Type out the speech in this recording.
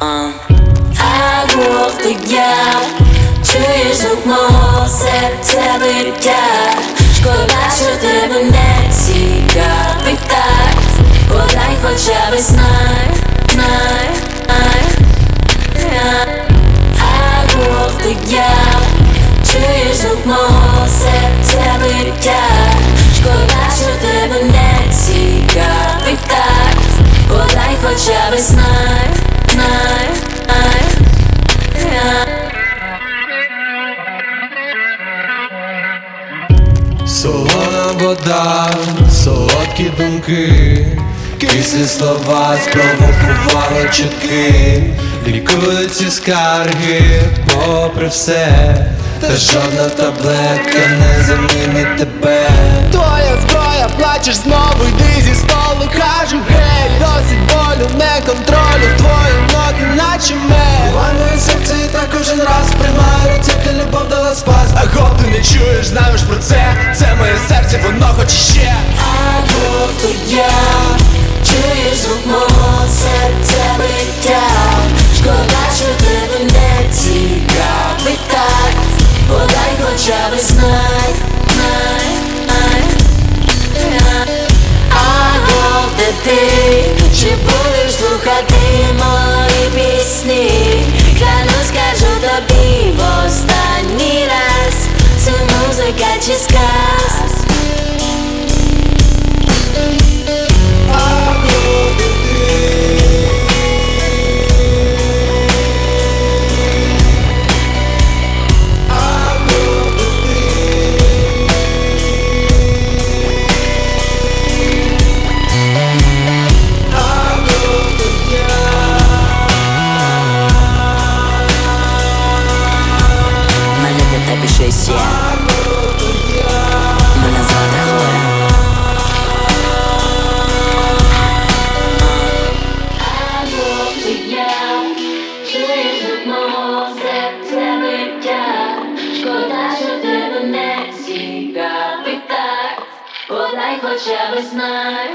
uh. Агро втодя, чуєш одного серця биття, шкода, що тебе не Солона вода, солодкі думки, кислі слова спровокували чутки, лікують ці скарги, попри все, та жодна таблетка не замінить тебе. Твоя зброя, плачеш знову, йди зі столу, чуєш, знаєш про це, це моє серце, воно хоче ще. А то я щось є Мене Подай хоча б знай